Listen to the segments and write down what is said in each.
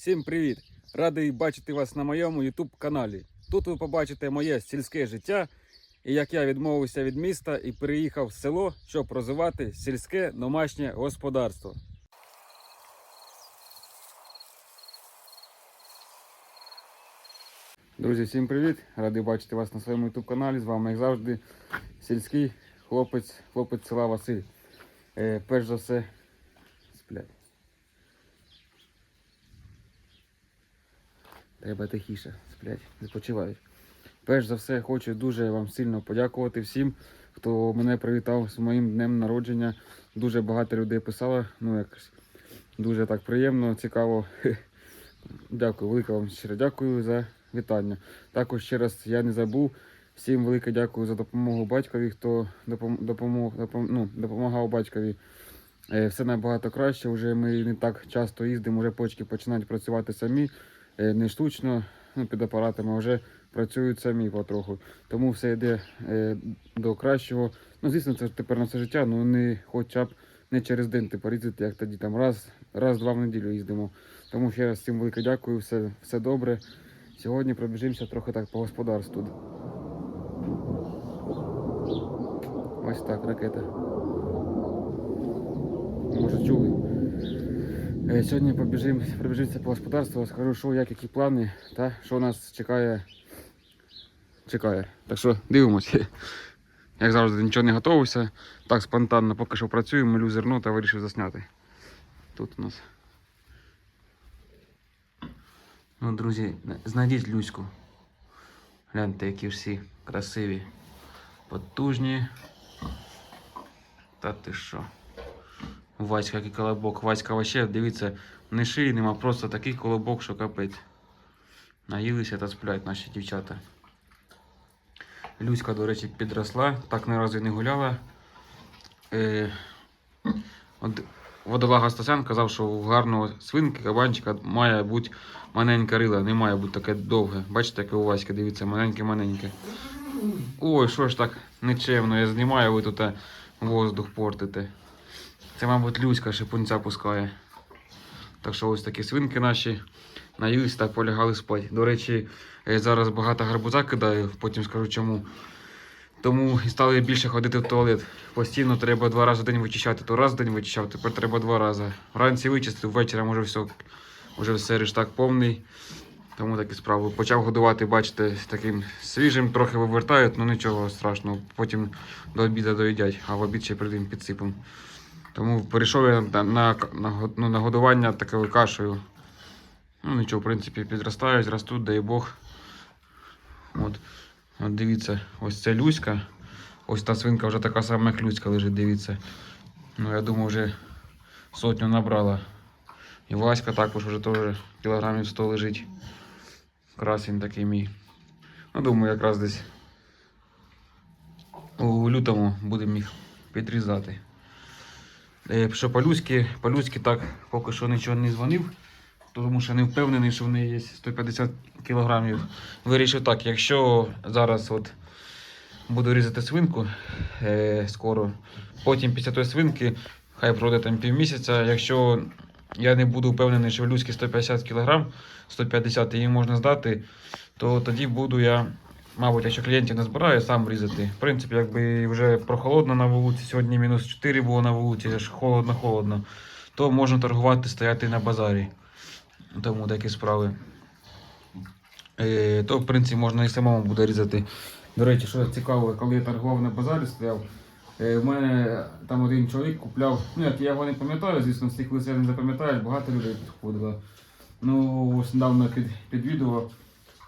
Всім привіт! Радий бачити вас на моєму YouTube каналі. Тут ви побачите моє сільське життя і як я відмовився від міста і переїхав в село, щоб розвивати сільське домашнє господарство. Друзі, всім привіт! Радий бачити вас на своєму YouTube каналі. З вами, як завжди, сільський хлопець, хлопець села Василь. Е, перш за все, сплять. Треба тихіше, сплять, відпочивають. Перш за все, хочу дуже вам сильно подякувати всім, хто мене привітав з моїм днем народження. Дуже багато людей писало, ну якось дуже так приємно, цікаво. Дякую, велике вам щиро дякую за вітання. Також ще раз я не забув. Всім велике дякую за допомогу батькові, хто допом- допомог, допом- ну, допомагав батькові. Е, Все набагато краще. Вже ми не так часто їздимо, вже почки починають працювати самі, не штучно, ну, під апаратами, а вже працюють самі потроху. Тому все йде е, до кращого. Ну, звісно, це тепер на все життя, ну не хоча б не через день тепер їздити, як тоді там раз, раз-два в неділю їздимо. Тому ще раз всім велике дякую, все, все добре. Сьогодні пробіжимося трохи так по господарству. Ось так, ракета. Може чули. Е, Сьогодні побіжимо, пробіжимося по господарству, скажу, що як, які плани та що нас чекає. Чекає. Так що дивимося. Як завжди, нічого не готувався. Так спонтанно поки що працюю, милю зерно та вирішив засняти. Тут у нас. Ну, друзі, знайдіть Люську. Гляньте, які всі красиві, потужні. Та ти що? Васька, який колобок. Васька вообще, дивіться, не шиї нема, просто такий колобок, що капець. Наїлися та сплять наші дівчата. Люська, до речі, підросла, так ні разу не гуляла. Е, от водолага Стасян казав, що у гарного свинки, кабанчика має бути маленьке рила, не має бути таке довге. Бачите, яке у Васька, дивіться, маленьке-маленьке. Ой, що ж так нечемно, я знімаю, ви тут е, воздух портите. Це, мабуть, Люська шипунця пускає. Так що ось такі свинки наші наїлись та полягали спати. До речі, е, зараз багато гарбуза кидаю, потім скажу чому. Тому і стали більше ходити в туалет. Постійно треба два рази в день вичищати. То раз в день вичищав, тепер треба два рази. Вранці вичистив, ввечері може все, вже все рештак повний. Тому такі справи. Почав годувати, бачите, таким свіжим, трохи вивертають, ну нічого страшного. Потім до обіду доїдять, а в обід ще прийдемо підсипемо. Тому перейшов я на, на, на, ну, на годування такою кашею. Ну нічого, в принципі, підростають, ростуть, дай Бог. От. От дивіться, ось це Люська. Ось та свинка вже така сама, як Люська лежить, дивіться. Ну, я думаю, вже сотню набрала. І Васька також вже теж кілограмів 100 лежить. Красень такий мій. Ну, думаю, якраз десь у лютому будемо їх підрізати. Е, Що по-людськи, по-людськи так поки що нічого не дзвонив, тому що не впевнений, що в неї є 150 кілограмів. Вирішив так, якщо зараз от буду різати свинку е, скоро, потім після тої свинки хай пройде там півмісяця. Якщо я не буду впевнений, що в людській 150 кг, 150 її можна здати, то тоді буду я, мабуть, якщо клієнтів не збираю, сам різати. В принципі, якби вже прохолодно на вулиці, сьогодні мінус 4 було на вулиці, аж холодно-холодно, то можна торгувати, стояти на базарі. Тому такі справи. Е, то, в принципі, можна і самому буде різати. До речі, що цікаво, коли я торгував на базарі стояв, е, в мене там один чоловік купляв, ну як я його не пам'ятаю, звісно, тих листів не запам'ятаєш, багато людей підходило. Ну, ось недавно під, під відео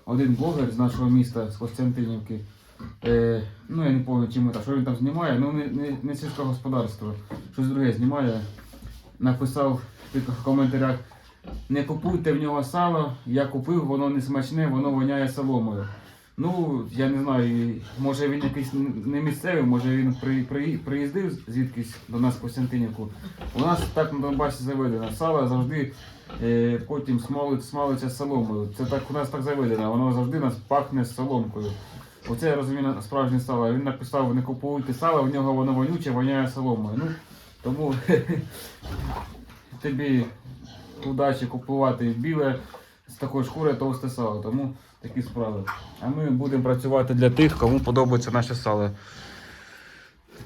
один блогер з нашого міста, з Костянтинівки. Е, ну я не пам'ятаю, чим що він там знімає, ну не, не, не сільське господарство, щось друге знімає. Написав в коментарях, не купуйте в нього сало, я купив, воно не смачне, воно воняє соломою. Ну, я не знаю, може він якийсь не місцевий, може він при, при, приїздив звідкись до нас в Костянтинівку. У нас так на Донбасі заведено. Сало завжди потім смалить, смалиться з соломою. Це так у нас так заведено, воно завжди нас пахне соломкою. Оце я розумію справжнє сало. Він написав, не купуйте сало, в нього воно вонюче, воняє соломою. Ну, тому тобі удачі купувати біле з такої шкури товсте сало. Тому такі справи. А ми будемо працювати для тих, кому подобається наше сало.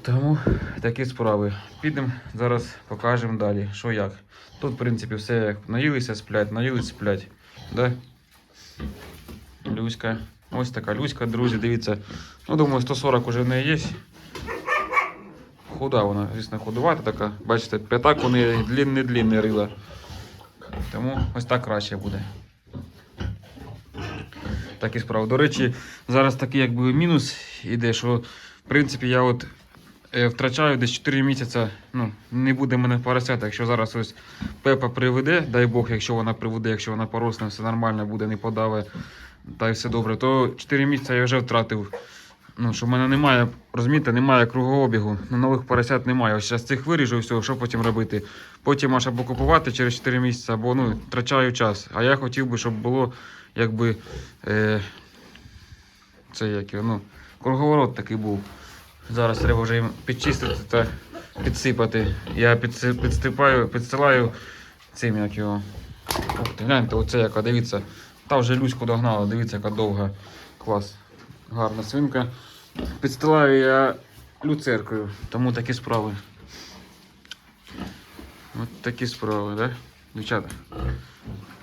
Тому такі справи. Підемо зараз покажемо далі, що як. Тут, в принципі, все як наїлися, сплять, наїлися, сплять. Да? Люська. Ось така Люська, друзі, дивіться. Ну, думаю, 140 уже в неї є. Худа вона, звісно, худувата така. Бачите, п'ятак у неї длінне длінне рила. Тому ось так краще буде. Такі справи. До речі, зараз такий якби мінус іде, що в принципі я от втрачаю десь 4 місяці. Ну, не буде мене поросята. Якщо зараз ось Пепа приведе, дай Бог, якщо вона приведе, якщо вона поросне, все нормально буде, не подаве, та й все добре, то 4 місяці я вже втратив. Ну, що в мене немає, розумієте, немає кругообігу, нових поросят немає. Ось зараз цих виріжу, все, що потім робити. Потім аж або купувати через 4 місяці, або ну, втрачаю час. А я хотів би, щоб було якби. Е, це як ну, круговорот такий був. Зараз треба вже їм підчистити та підсипати. Я підси, підстипаю, підстилаю цим як його. Ух ти, гляньте, оце яка, дивіться. Та вже Люську догнала, дивіться, яка довга. Клас. Гарна свинка. Підстилаю я люцеркою, тому такі справи. От такі справи, да? Дівчата.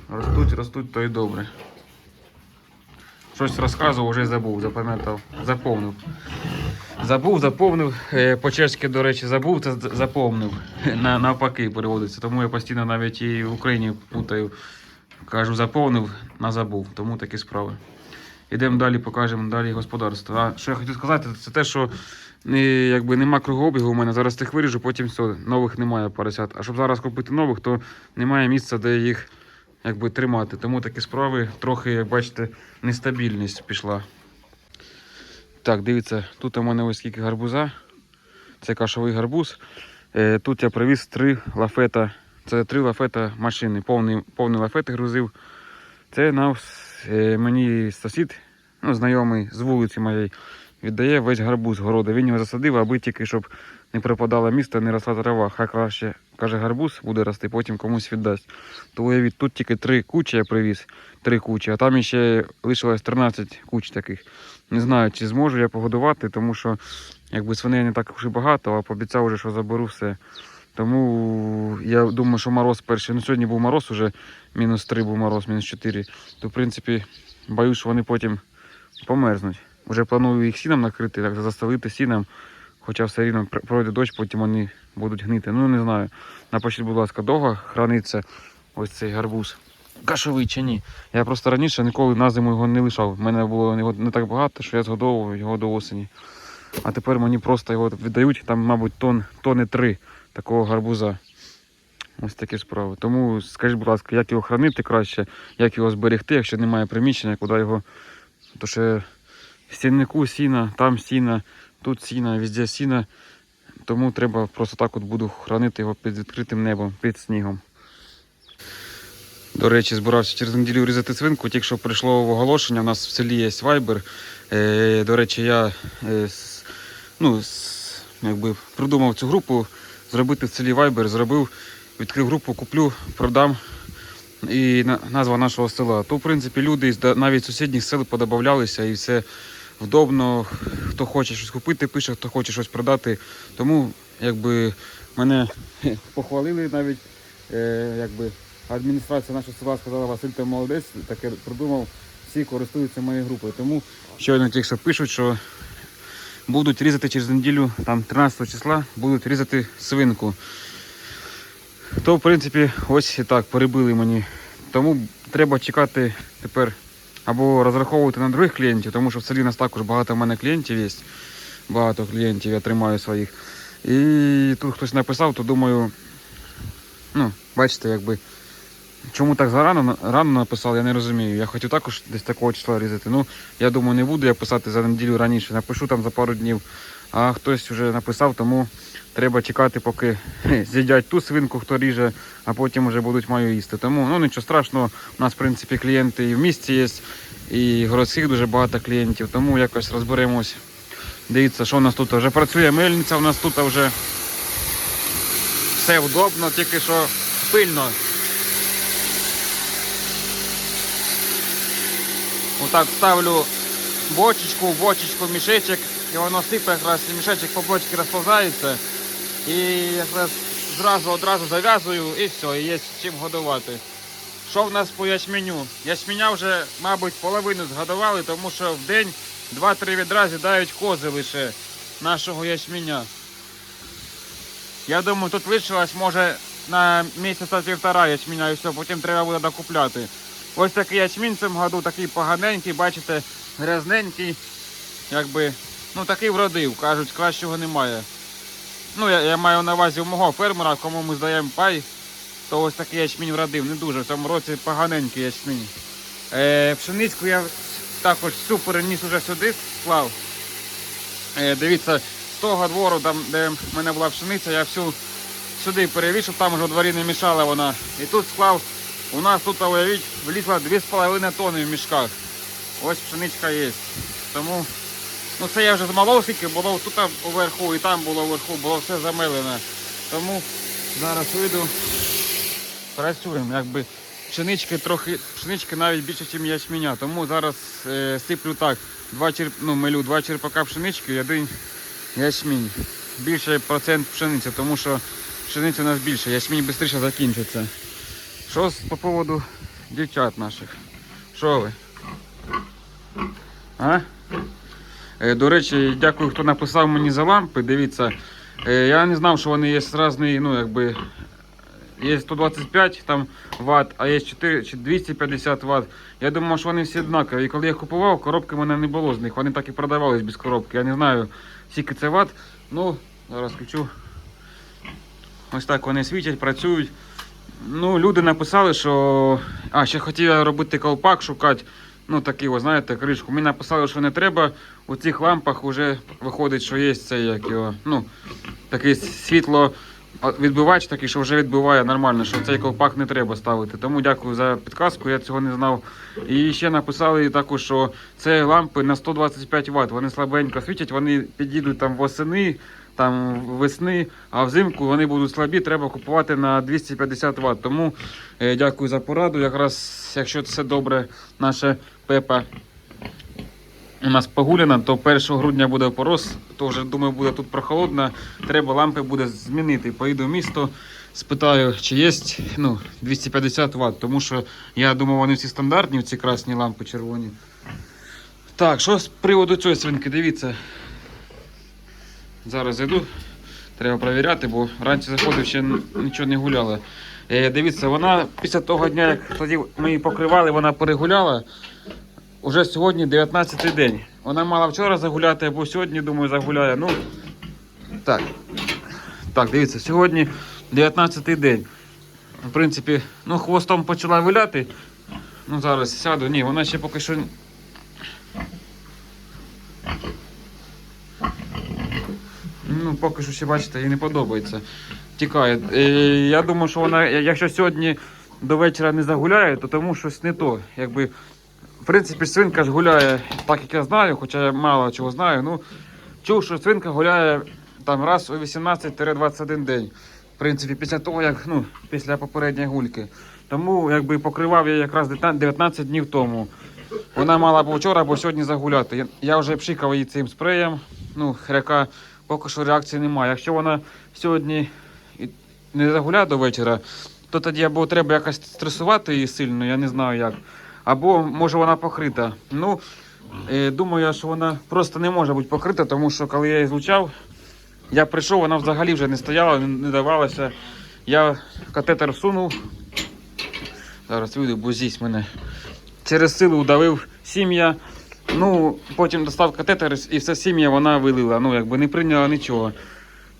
Ростуть, ростуть, то й добре. Щось розказував, вже забув, запам'ятав, заповнив. Забув, заповнив. Е, По-чешськи, до речі, забув та заповнив. На, навпаки переводиться. Тому я постійно навіть і в Україні путаю. Кажу, заповнив, на забув. Тому такі справи. Ідемо далі, покажемо далі господарство. А що я хотів сказати, це те, що якби нема кругообігу у мене. Зараз тих виріжу, потім все, нових немає поросят. А щоб зараз купити нових, то немає місця, де їх якби, тримати. Тому такі справи трохи, як бачите, нестабільність пішла. Так, дивіться, тут у мене ось скільки гарбуза. Це кашовий гарбуз. Е, Тут я привіз три лафета. Це три лафета машини. Повний, повний лафет грузив. Це нам е, мені сусід, ну, знайомий з вулиці моєї, віддає весь гарбуз городу. Він його засадив, аби тільки щоб не пропадало місто, не росла трава. Хай краще каже, гарбуз буде рости, потім комусь віддасть. То уявіть, тут тільки три кучі я привіз, три кучі, а там ще лишилось 13 куч таких. Не знаю, чи зможу я погодувати, тому що якби свиней не так і багато, а пообіцяв вже, що заберу все. Тому я думаю, що мороз перший. Ну сьогодні був мороз уже, мінус 3 був мороз, мінус 4. То в принципі боюсь, що вони потім померзнуть. Вже планую їх сіном накрити, так застелити сіном. Хоча все рівно пройде дощ, потім вони будуть гнити. Ну не знаю. Напишіть, будь ласка, довго храниться ось цей гарбуз. Кашовий чи ні. Я просто раніше ніколи на зиму його не лишав. У мене було його не так багато, що я згодовував його до осені. А тепер мені просто його віддають, там, мабуть, тон, тони три такого гарбуза. Ось такі справи. Тому скажіть, будь ласка, як його хранити краще, як його зберегти, якщо немає приміщення, куди його. То ще в стіннику сіна, там сіна, тут сіна, везде сіна. Тому треба просто так от буду хранити його під відкритим небом, під снігом. До речі, збирався через неділю різати свинку, тільки що прийшло оголошення. У нас в селі є вайбер. Е, до речі, я е, ну, якби придумав цю групу зробити в селі вайбер, зробив, відкрив групу, куплю, продам. І назва нашого села. То, в принципі, люди навіть сусідніх сел подобавлялися і все вдобно. Хто хоче щось купити, пише, хто хоче щось продати. Тому якби мене похвалили навіть. Е, якби адміністрація нашого села сказала, Василь, ти молодець, таке придумав, всі користуються моєю групою. Тому щойно тільки що пишуть, що будуть різати через неділю, там 13 числа, будуть різати свинку. То, в принципі, ось і так перебили мені. Тому треба чекати тепер або розраховувати на других клієнтів, тому що в селі нас також багато в мене клієнтів є. Багато клієнтів я тримаю своїх. І тут хтось написав, то думаю, ну, бачите, якби. Чому так зарано рано написав, я не розумію. Я хотів також десь такого числа різати. Ну, я думаю, не буду я писати за неділю раніше, напишу там за пару днів. А хтось вже написав, тому треба чекати, поки з'їдять ту свинку, хто ріже, а потім вже будуть мою їсти. Тому ну нічого страшного, у нас в принципі клієнти і в місті є, і городських дуже багато клієнтів, тому якось розберемось. Дивіться, що у нас тут вже працює мельниця, у нас тут вже все вдобно, тільки що пильно. Отак ставлю бочечку, бочечку, мішечок, і воно сипе якраз, і мішечок по бочці розповзається. І якраз зразу одразу зав'язую і все, і є чим годувати. Що в нас по ячменю? Ячменя вже, мабуть, половину згодували, тому що в день 2-3 відра з'їдають кози лише нашого ячменя. Я думаю, тут лишилось може на місяця півтора ячменя і все, потім треба буде докупляти. Ось такий ячмінь в цьому году, такий поганенький, бачите, грязненький. Якби, ну такий вродив, кажуть, кращого немає. Ну, я, я маю на увазі у мого фермера, кому ми здаємо пай, то ось такий ячмінь вродив, не дуже. В цьому році поганенький ячмінь. Е, пшеницьку я також всю переніс уже сюди склав. Е, дивіться, з того двору, там, де в мене була пшениця, я всю сюди перевів, щоб там вже у дворі не мішала вона. І тут склав, у нас тут, уявіть, влізла 2,5 тонни в мішках. Ось пшеничка є. Тому ну це я вже змалов, скільки було тут уверху і там було вверху, було все замелене. Тому зараз вийду, працюємо. Якби пшенички трохи, пшенички навіть більше, ніж ячменя. Тому зараз е, сиплю так, два черп, ну, мелю два черпака пшенички і один ячмінь. Більше процент пшениці, тому що пшениці у нас більше, ячмінь швидше закінчиться. Що по поводу дівчат наших? Що ви? А? Е, До речі, дякую, хто написав мені за лампи. Дивіться, е, я не знав, що вони є різні, ну якби. Є 125 там Вт, а є 4, 250 Вт. Я думав, що вони всі однакові. І коли я купував, коробки в мене не було з них. Вони так і продавались без коробки. Я не знаю, скільки це Вт. Ну, зараз включу. Ось так вони світять, працюють. Ну, люди написали, що. А, ще хотів робити колпак, шукати. Ну, такий, ви знаєте, кришку. Мені написали, що не треба. У цих лампах вже виходить, що є цей, як його, ну, такий світло. Відбивач такий, що вже відбиває нормально, що цей ковпак не треба ставити. Тому дякую за підказку, я цього не знав. І ще написали також, що це лампи на 125 Вт. Вони слабенько світять, вони підійдуть там восени, там весни, а взимку вони будуть слабі, треба купувати на 250 Вт. Тому е, дякую за пораду. Якраз, якщо це добре, наша пепа у нас погуляна, то 1 грудня буде порос, то вже думаю, буде тут прохолодно. Треба лампи буде змінити. Поїду в місто, спитаю, чи є ну, 250 Вт, тому що я думав, вони всі стандартні, ці красні лампи червоні. Так, що з приводу цієї свинки, дивіться. Зараз зайду, треба перевіряти, бо вранці заходив, ще нічого не гуляла. Е, дивіться, вона після того дня, як тоді ми її покривали, вона перегуляла. Уже сьогодні 19 й день. Вона мала вчора загуляти, або сьогодні, думаю, загуляє. Ну, так. Так, дивіться, сьогодні 19 й день. В принципі, ну, хвостом почала виляти. Ну, зараз сяду. Ні, вона ще поки що. Ну, поки що ще бачите, їй не подобається. Тікає. Е, я думаю, що вона, якщо сьогодні до вечора не загуляє, то тому щось не то. Якби в принципі, свинка ж гуляє, так як я знаю, хоча я мало чого знаю. Ну, чув, що свинка гуляє там раз у 18-21 день. В принципі, після того, як ну, після попередньої гульки. Тому якби покривав я якраз 19 днів тому. Вона мала або вчора, або сьогодні загуляти. Я вже пшикав її цим спреєм. Ну, хряка, поки що реакції немає. Якщо вона сьогодні не загуляє до вечора, то тоді або треба якось стресувати її сильно, я не знаю як. Або може вона покрита. Ну, е, думаю, що вона просто не може бути покрита, тому що коли я її злучав, я прийшов, вона взагалі вже не стояла, не, давалася. Я катетер всунув. Зараз вийду, бо зісь мене. Через силу удавив сім'я. Ну, потім достав катетер і все сім'я вона вилила. Ну, якби не прийняла нічого.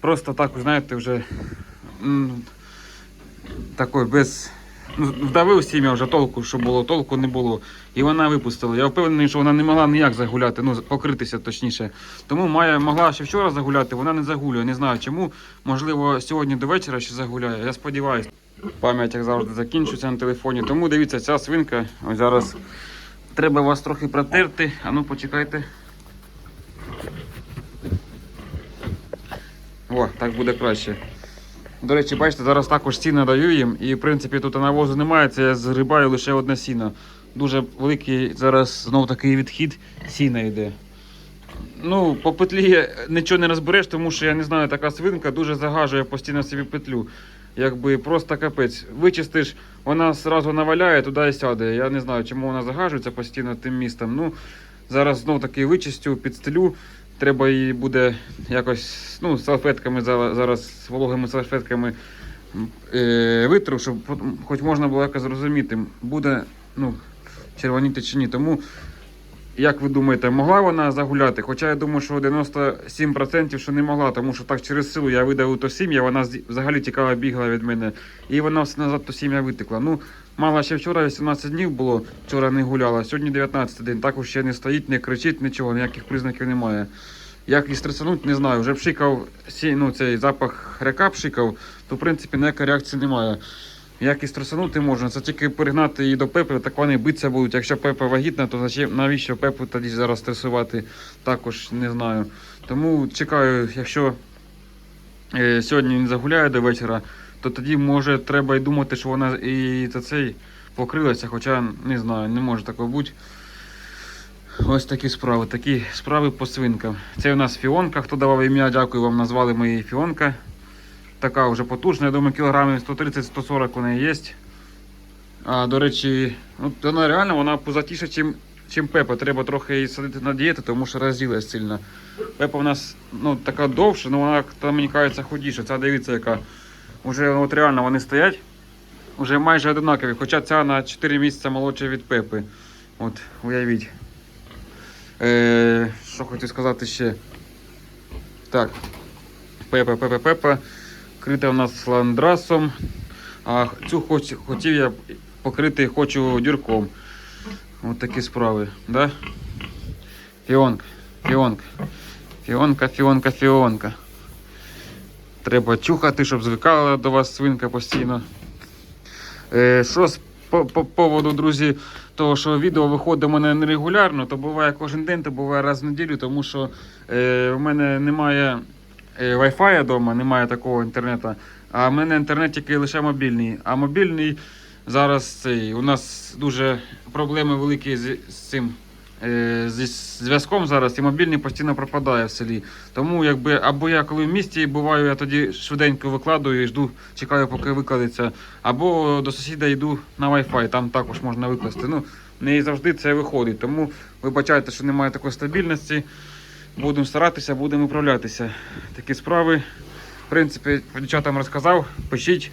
Просто так, знаєте, вже такой без. Ну, вдавив сім'я вже толку, що було, толку не було. І вона випустила. Я впевнений, що вона не могла ніяк загуляти, ну покритися точніше. Тому має, могла ще вчора загуляти, вона не загулює. Не знаю чому. Можливо, сьогодні до вечора ще загуляє. Я сподіваюся. Пам'ять, як завжди, закінчується на телефоні. Тому дивіться, ця свинка. Ось зараз треба вас трохи протерти. А ну почекайте. О, так буде краще. До речі, бачите, зараз також сіна даю їм, і в принципі тут навозу немає, це я згрібаю лише одне сіно. дуже великий зараз знов такий відхід сіна йде. Ну, по петлі нічого не розбереш, тому що я не знаю, така свинка дуже загажує постійно собі петлю. Якби просто капець. Вичистиш, вона одразу наваляє, туди і сяде. Я не знаю, чому вона загажується постійно тим містом. Ну, зараз знов таки вичистю, підстелю. Треба її буде якось ну, салфетками за- зараз, вологими салфетками е, витру, щоб хоч можна було якось зрозуміти, буде ну, червоніти чи ні. Тому, як ви думаєте, могла вона загуляти? Хоча я думаю, що 97% що не могла, тому що так через силу я видав то сім'я, вона взагалі тікала, бігла від мене. І вона все назад то сім'я витекла. Ну, мала ще вчора 18 днів було, вчора не гуляла, сьогодні 19 день. Також ще не стоїть, не кричить, нічого, ніяких признаків немає. Як її стресануть, не знаю. Вже пшикав ну, цей запах хряка пшикав, то в принципі ніякої реакції немає. Як і стресанути можна, це тільки перегнати її до пепи, так вони битися будуть. Якщо пепа вагітна, то навіщо пепу тоді зараз стресувати, також не знаю. Тому чекаю, якщо е, сьогодні не загуляє до вечора, то тоді може треба й думати, що вона і за цей покрилася, хоча не знаю, не може такого бути. Ось такі справи, такі справи по свинкам. Це у нас фіонка. Хто давав ім'я, дякую вам, назвали ми фіонка. Така вже потужна, я думаю, кілограмів 130-140 у неї є. А, до речі, ну, вона реально вона позатіша, чим, чим Пепа. Треба трохи її садити на дієту, тому що розділась сильно. Пепа в нас ну, така довша, але вона там мені кажеться худіша. Ця дивіться, яка. Уже от реально вони стоять. Уже майже одинакові, хоча ця на 4 місяці молодша від Пепи. От, уявіть. Е, що хотів сказати ще? Так. Пепа, Пепа, Пепа. Крита у нас ландрасом. А цю хоч, хотів я покрити хочу дюрком. От такі справи. Да? Фіонка, фіонка. Фіонка, фіонка, фіонка. Треба чухати, щоб звикала до вас свинка постійно. Е, що з по, по поводу, друзі, того, що відео виходить у мене нерегулярно, то буває кожен день, то буває раз в неділю, тому що е, в мене немає Wi-Fi вдома, немає такого інтернету. А в мене інтернет тільки лише мобільний. А мобільний зараз цей, у нас дуже проблеми великі з, з цим. е, Зі зв'язком зараз і мобільний постійно пропадає в селі. Тому якби або я коли в місті буваю, я тоді швиденько викладую і жду, чекаю, поки викладеться, або до сусіда йду на Wi-Fi, там також можна викласти. Ну, не завжди це виходить. Тому вибачайте, що немає такої стабільності. Будемо старатися, будемо управлятися. Такі справи. В принципі, дівчатам розказав. Пишіть,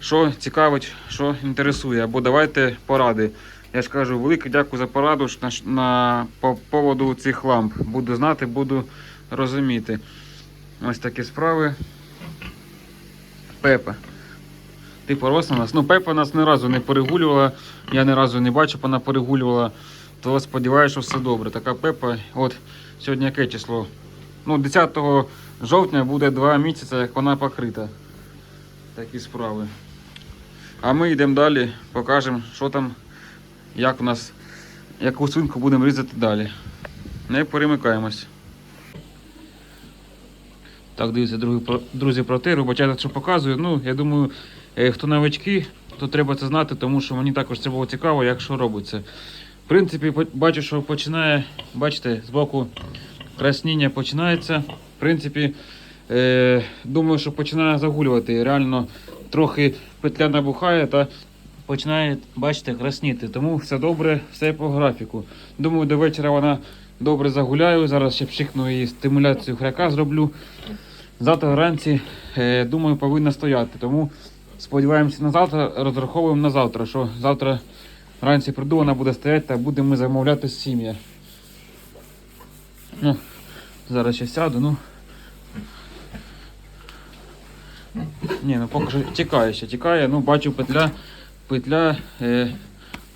що цікавить, що інтересує, або давайте поради. Я ж кажу, велике дякую за пораду на, на, по поводу цих ламп. Буду знати, буду розуміти. Ось такі справи. Пепа. Ти порос на нас. Ну, Пепа нас ні разу не перегулювала. Я ні разу не бачив, вона перегулювала. То сподіваюся, що все добре. Така Пепа. От сьогодні яке число? Ну, 10 жовтня буде 2 місяці, як вона покрита. Такі справи. А ми йдемо далі, покажемо, що там, як у нас, яку свинку будемо різати далі. Не перемикаємось. Так, дивіться, друзі, про- друзі, про те, вибачайте, що показую. Ну, я думаю, е, хто новачки, то треба це знати, тому що мені також це було цікаво, як що робиться. В принципі, бачу, що починає, бачите, збоку красніння починається. В принципі, е, думаю, що починає загулювати. Реально трохи петля набухає та починає, бачите, красніти. Тому все добре, все по графіку. Думаю, до вечора вона добре загуляю. Зараз ще пшикну і стимуляцію хряка зроблю. Завтра вранці, е, думаю, повинна стояти. Тому сподіваємося на завтра, розраховуємо на завтра, що завтра вранці прийду, вона буде стояти та будемо замовляти з сім'я. Ну, зараз ще сяду, ну. Ні, ну поки що тікає ще, тікає. Ну, бачу петля, петля е,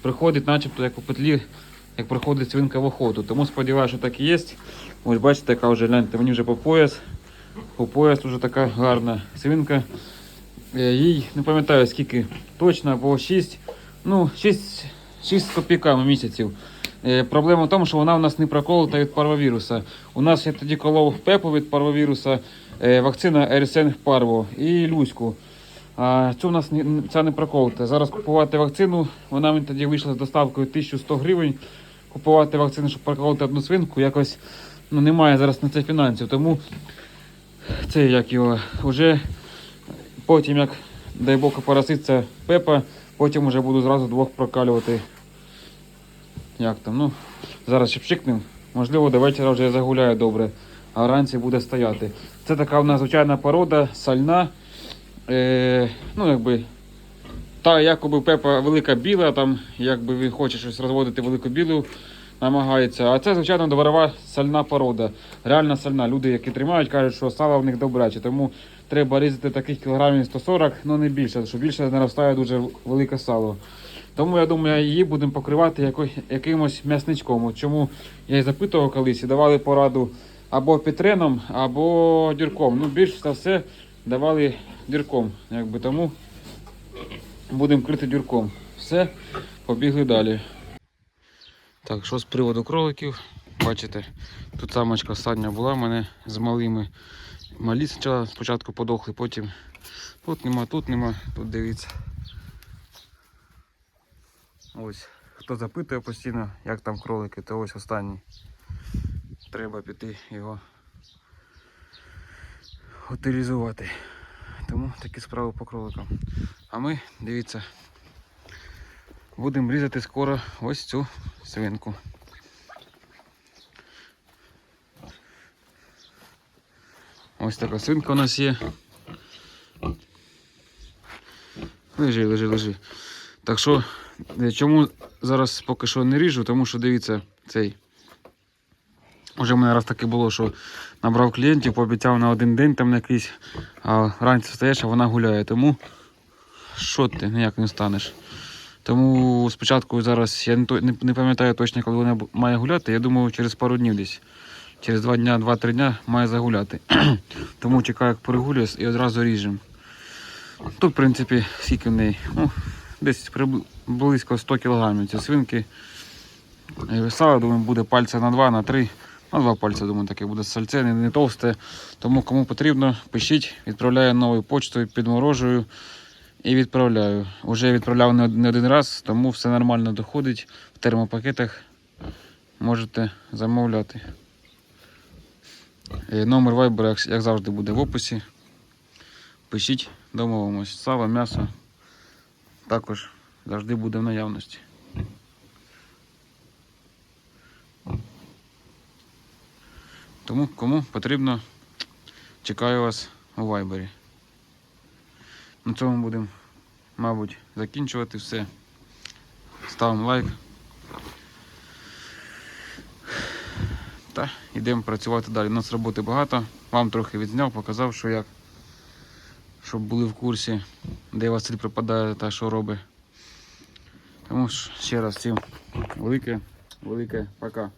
приходить начебто як у петлі, як приходить свинка в охоту. Тому сподіваюся, що так і є. Ось бачите, яка вже гляньте, мені вже по пояс. По пояс вже така гарна свинка. Е, їй не пам'ятаю скільки точно, або 6, ну, 6, 6 з копійками місяців. Е, проблема в тому, що вона у нас не проколота від парвовіруса. У нас я тоді колов пепу від парвовіруса, е, вакцина Ерсен Парво і Люську. А цю у нас не, ця не проколота. Зараз купувати вакцину, вона мені тоді вийшла з доставкою 1100 гривень. Купувати вакцину, щоб проколоти одну свинку, якось ну, немає зараз на це фінансів. Тому це як його вже потім, як дай Бог пороситься пепа, потім вже буду зразу двох прокалювати. Як там? Ну, зараз ще пшикнем. Можливо, до вечора вже загуляє добре, а вранці буде стояти. Це така в нас звичайна порода, сальна. Е, ну, якби, та якоби пепа велика біла, там, якби він хоче щось розводити велику білу, намагається. А це, звичайно, дворова сальна порода. Реальна сальна. Люди, які тримають, кажуть, що сало в них добряче. Тому треба різати таких кілограмів 140, ну не більше, що більше наростає дуже велике сало. Тому я думаю, її будемо покривати якимось м'ясничком. Чому я і запитував колись і давали пораду або пітреном, або дірком. Ну, більш за все давали дірком. Якби тому будемо крити дірком. Все, побігли далі. Так, що з приводу кроликів? Бачите, тут самочка садня була в мене з малими. Малі спочатку- подохли, потім тут нема, тут нема, тут дивіться. Ось, хто запитує постійно, як там кролики, то ось останній. Треба піти його утилізувати. Тому такі справи по кроликам. А ми, дивіться, будемо різати скоро ось цю свинку. Ось така свинка у нас є. Лежи, лежи, лежи. Так що, е, чому зараз поки що не ріжу, тому що дивіться, цей. Уже в мене раз таке було, що набрав клієнтів, пообіцяв на один день там на якийсь, а вранці встаєш, а вона гуляє. Тому що ти ніяк не станеш. Тому спочатку зараз я не, не пам'ятаю точно, коли вона має гуляти. Я думаю, через пару днів десь. Через два дня, два-три дня має загуляти. Тому чекаю, як перегулює і одразу ріжемо. Тут, в принципі, скільки в неї. Ну, десь близько 100 кг ці свинки. І весала, думаю, буде пальця на два, на три. На два пальця, думаю, таке буде сальце, не, не товсте. Тому кому потрібно, пишіть, відправляю новою почтою, підморожую і відправляю. Уже відправляв не один раз, тому все нормально доходить. В термопакетах можете замовляти. Е, Номер як, як завжди, буде в описі. Пишіть, домовимось. Сало, м'ясо також завжди буде в наявності. Тому кому потрібно, чекаю вас у вайбері. На цьому будемо, мабуть, закінчувати все. Ставимо лайк. Та йдемо працювати далі. У нас роботи багато. Вам трохи відзняв, показав, що як. Щоб були в курсі, де Василь припадає та що робить. Тому ж ще раз всім велике, велике пока.